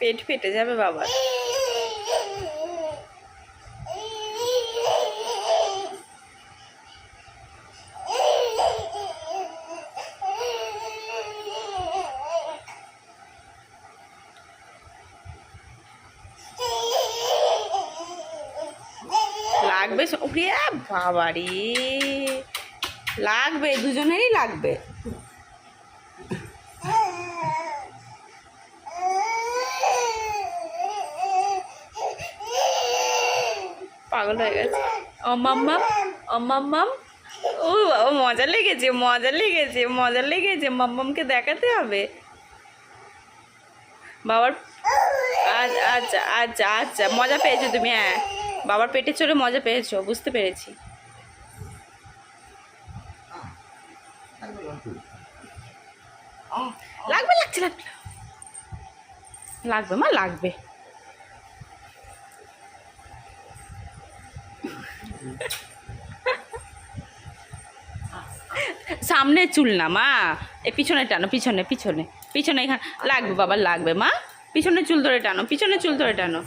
পেট ফেটে যাবে বাবার লাগবে? স- উড়িয়ে বাবারি। লাগবে, দুজনেরই লাগবে। পাগল হয়ে গেছে। ও মাম্মাম ও ও বাবা, মজা লেগেছে মজা লেগেছে মজা লেগেছে। মাম্মামকে দেখাতে হবে। বাবার আচ্ছা আচ্ছা আচ্ছা আচ্ছা মজা পেয়েছ তুমি হ্যাঁ। বাবার পেটে চড়ে মজা পেয়েছ, বুঝতে পেরেছি। লাগবে, লাগছে, লাগবে। লাগবে মা, লাগবে। সামনে চুল না মা, এ পিছনে টানো, পিছনে পিছনে পিছনে এখানে, লাগবে বাবা, লাগবে মা। পিছনে চুল ধরে টানো, পিছনে চুল ধরে টানো।